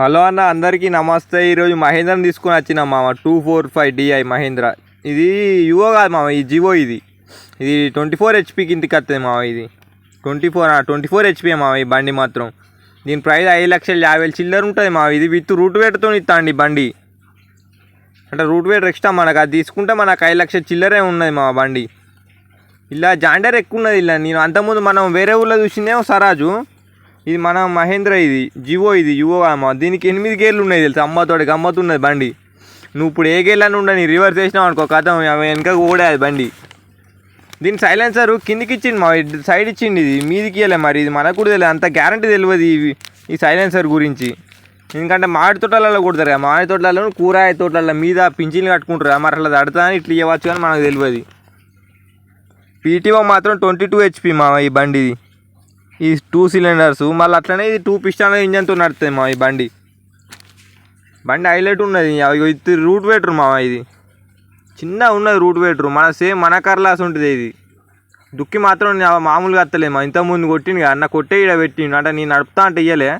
Hello అన్న అందరికీ నమస్తే. ఈరోజు మహేంద్రని తీసుకొని వచ్చిన మామ. Two four five DI Mahindra. ఇది యువో కాదు మామ ఈ జివో ఇది. ఇది ట్వంటీ ఫోర్ హెచ్పి కిందికి వస్తుంది మామ ఇది. Twenty four twenty four HP మామ ఈ బండి మాత్రం. దీని ప్రైస్ ఐదు లక్షల యాభై వేలు చిల్లర ఉంటుంది మామ. ఇది విత్ రూట్ వేటతో ఇస్తాండి బండి. అంటే రూట్ వేటర్ ఎక్స్ట్రా మనకు. అది తీసుకుంటే మనకు ఐదు లక్షల చిల్లరే ఉన్నది మా బండి. ఇలా జాండర్ ఎక్కువ ఉన్నది ఇలా. నేను అంతకుముందు మనం వేరే ఊళ్ళో చూసిందేమో సరాజు. ఇది మన మహేంద్ర ఇది జివో ఇది యువో అమ్మ దీనికి ఎనిమిది గేర్లు ఉన్నాయి తెలుసు? అమ్మతోటి గమ్మతున్నది బండి. నువ్వు ఇప్పుడు ఏ గేర్లను ఉండని రివర్స్ చేసినావు అనుకో కథ వెనక ఓడేది బండి. దీని సైలెన్సర్ కిందికి ఇచ్చింది మా సైడ్ ఇచ్చింది ఇది. మీదికి ఇవ్వలే మరి ఇది మనకు కూడా తెలియదు. అంత గ్యారంటీ తెలియదు ఇవి ఈ సైలెన్సర్ గురించి. ఎందుకంటే మామిడి తోటలలో కొడతారు కదా మామిడి తోటలలో కూరాయ తోటల మీద పింఛన్లు కట్టుకుంటారు కదా మరి అట్లా తడతా అని ఇట్లా ఇవ్వచ్చు కానీ మనకు తెలియదు. పీటీఓ మాత్రం ట్వంటీ టూ హెచ్పి మా ఈ బండిది. ఈ టూ సిలిండర్స్ మళ్ళీ అట్లనే ఇది టూ పిస్టాన్ ఇంజన్తో నడుతుంది మా ఈ బండి. బండి హైలైట్ ఉన్నది ఇది రూట్ వేటర్ మా ఇది. చిన్న ఉన్నది రూట్ వేటర్ మన సేమ్ మన కర్లాస్ ఉంటుంది ఇది. దుక్కి మాత్రం మామూలుగా వస్తలేదు మా ఇంతకుముందు కొట్టిండు అన్న కొట్టే ఇక్కడ పెట్టిండు అంటే నేను నడుపుతా అంటే ఇయ్యలే.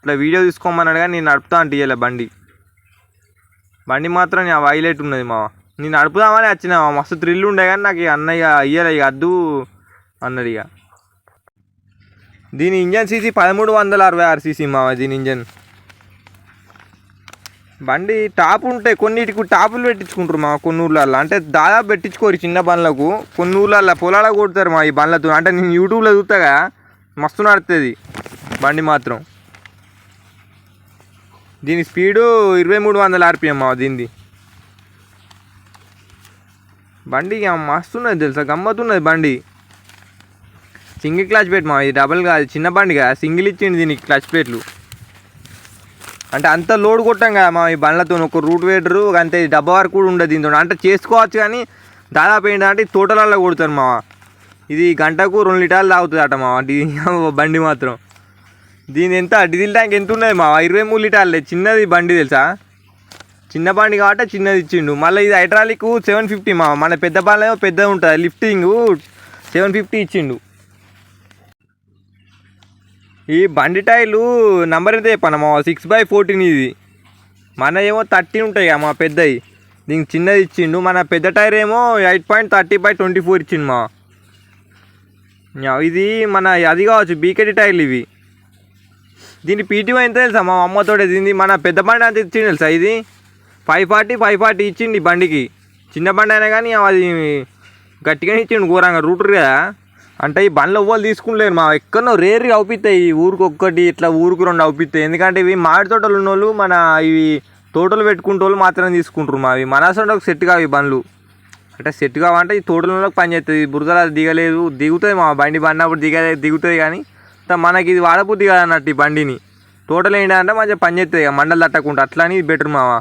ఇట్లా వీడియో తీసుకోమన్నాడు కానీ నేను నడుపుతా అంటే ఇయ్యలే బండి. బండి మాత్రం నేను హైలైట్ ఉన్నది మా నేను నడుపుదామని వచ్చిన మస్తు థ్రిల్ ఉండే కానీ నాకు ఇక అన్నయ్య ఇయ్యలే ఇక అద్దు అన్నది ఇక. దీని ఇంజన్ సీసీ పదమూడు వందల అరవై ఆరు సీసీ మామ దీని ఇంజన్. బండి టాప్ ఉంటాయి కొన్నిటికి టాపులు పెట్టించుకుంటారు మా కొన్ని ఊర్లలో అంటే దాదాపు పెట్టించుకోరు చిన్న బండ్లకు. కొన్ని ఊర్లల్లో పొలాలకు కొడతారు మా ఈ బండ్లతో. అంటే నేను యూట్యూబ్లో చూస్తాగా మస్తు నడుతుంది బండి మాత్రం. దీని స్పీడు ఇరవై మూడు వందల ఆర్పిఎం మా దీనిది. బండి మస్తున్నది ఉన్నది తెలుసా గమ్మత్తున్నది బండి. సింగిల్ క్లచ్ ప్లేట్ మా ఇది డబల్ కాదు చిన్న బండి కదా సింగిల్ ఇచ్చింది దీనికి క్లచ్ ప్లేట్లు. అంటే అంత లోడ్ కొట్టాం కదా మా ఈ బండ్లతో ఒక రూట్ వేడరు అంతే డబ్బా వరకు కూడా ఉండదు దీంతో అంటే చేసుకోవచ్చు కానీ దాదాపు ఏంటంటే తోటలలో కొడతారు మావ. ఇది గంటకు రెండు లీటర్లు తాగుతుంది అట మావ బండి మాత్రం. దీని ఎంత డీజిల్ ట్యాంక్ ఎంత ఉన్నది మావ? ఇరవై మూడు లీటర్లే చిన్నది బండి తెలుసా? చిన్న బండి కాబట్టి చిన్నది ఇచ్చిండు. మళ్ళీ ఇది హైడ్రాలిక్ సెవెన్ ఫిఫ్టీ మా మన పెద్ద బండ్లు ఏమో ఉంటుంది లిఫ్టింగ్ సెవెన్ ఫిఫ్టీ ఇచ్చిండు. ఈ బండి టైర్లు నంబర్ ఎంత చెప్పాను మా సిక్స్ బై ఫోర్టీన్ ఇది. మన ఏమో థర్టీన్ ఉంటాయి కదా మా పెద్దవి. దీనికి చిన్నది ఇచ్చిండు. మన పెద్ద టైర్ ఏమో eight point thirty by twenty four ఇచ్చిండు మా. ఇది మన అది కావచ్చు బీకెటీ టైర్లు ఇవి. దీని పీటీఓ ఎంత తెలుసా? మా అమ్మతో దీన్ని మన పెద్ద బండి అంత ఇచ్చిండు తెలుసా ఇది? ఫైవ్ ఫార్టీ ఫైవ్ ఫార్టీ ఇచ్చిండు ఈ బండికి. చిన్న బండి అయినా కానీ అది గట్టిగానే ఇచ్చిండు ఘోరంగా. రూటర్ కదా. అంటే ఈ బండ్లు ఎవ్వరు తీసుకుంటలేరు. మా ఎక్కడో రేర్గా అవుపిస్తాయి ఈ ఊరికి ఒక్కటి ఇట్లా ఊరికి రెండు అవుపిస్తాయి ఎందుకంటే ఇవి మామిడి తోటలు ఉన్నోళ్ళు మన ఇవి తోటలు పెట్టుకుంటోళ్ళు మాత్రమే తీసుకుంటారు మావి మన అసలు సెట్ కావు ఈ బండ్లు. అంటే సెట్ కావంటే ఈ తోటలలో పని చేస్తుంది బురదలో అది దిగలేదు. దిగుతుంది మా బండి. బండినప్పుడు దిగ దిగుతుంది కానీ మనకి ఇది వాడబుద్ధి కాదన్నట్టు ఈ బండిని. తోటలు ఏంటంటే మంచిగా పని చేస్తుంది ఇక మండలు తట్టకుండా అట్లా అని బెటర్ మావా.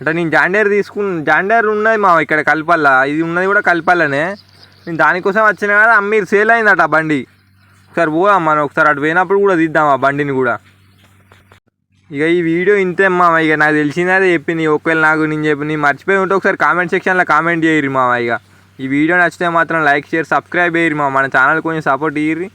అంటే నేను జాండేర్ తీసుకున్న జాండేర్ ఉన్నది మావా ఇక్కడ కలిపల్లా. ఇది ఉన్నది కూడా కల్పల్లనే. నేను దానికోసం వచ్చిన కదా మీరు సేల్ అయిందట ఆ బండి. ఒకసారి పోదాం మనం ఒకసారి అటు పోయినప్పుడు కూడా తీద్దాం ఆ బండిని కూడా. ఇక ఈ వీడియో ఇంతే మామ ఇక నాకు తెలిసిందే చెప్పింది ఒకవేళ నాకు నేను చెప్పి నేను మర్చిపోయి ఉంటే ఒకసారి కామెంట్ సెక్షన్లో కామెంట్ చేయరు మా ఇక. ఈ వీడియో నచ్చితే మాత్రం లైక్ షేర్ సబ్స్క్రైబ్ చేయరు మా మన ఛానల్ కొంచెం సపోర్ట్ ఇయ్యి